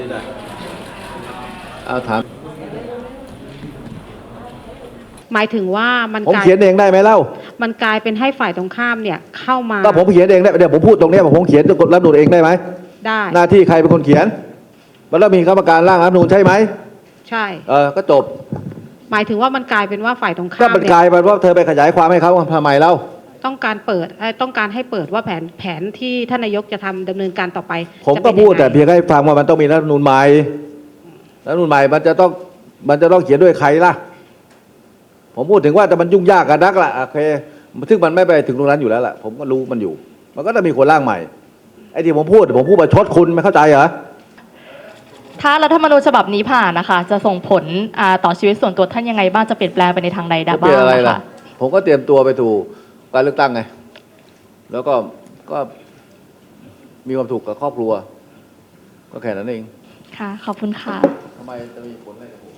ได้ได้เอาถาม หมายถึงว่ามันผมกลายเขียนเองได้ไหมเล่ามันกลายเป็นให้ฝ่ายตรงข้ามเนี่ยเข้ามาก็ผมเขียนเองได้เดี๋ยวผมพูดตรงเนี้ยผมเขียนกฎรัฐธรรมนูญเองได้ไหมได้ หน้าที่ใครเป็นคนเขียนมันแล้วมีกรรมการร่างรัฐธรรมนูญใช่ไหมใช่ เออก็จบหมายถึงว่ามันกลายเป็นว่าฝ่ายตรงก็ข้ามมันเนี่กยลายเป็นว่าเธอไปขยายความให้เขาทำไมเล่า ต้องการเปิดเอ่อต้องการให้เปิดว่าแผนแผนที่ท่านนายกจะทำดำเนินการต่อไปผมจะก็เป็นพูดยังไงแต่เพียงให้ฟังว่ามันต้องมีรัฐธรรมนูญใหม่รัฐธรรมนูญใหม่มันจะต้องมันจะต้องเขียนด้วยใครล่ะ ผมพูดถึงว่าแต่มันยุ่งยากกันนักละโอเคซึ่งมันไม่ไปถึงตรงนั้นอยู่แล้วล่ะ ผมก็รู้มันอยู่ มันก็ต้องมีคนร่างใหม่ไอ้ที่ผมพูดผมพูดประชดคุณไม่เข้าใจเหรอ ถ้ารัฐธรรมนูญฉบับนี้ผ่านนะคะ จะส่งผลอ่าต่อชีวิตส่วนตัวท่านยังไงบ้างจะเปลี่ยนแปลงไปในทางใดจะบ้าเปลี่ยนงอะไรนะล่ะ คะ ผมก็เตรียมตัวไปถูก การเลือกตั้งไง แล้วก็ก็มีความถูกกับครอบครัว ก็แค่นั้นเอง ค่ะ ขอบคุณค่ะ ทำไมจะมีผลอะไรกับผม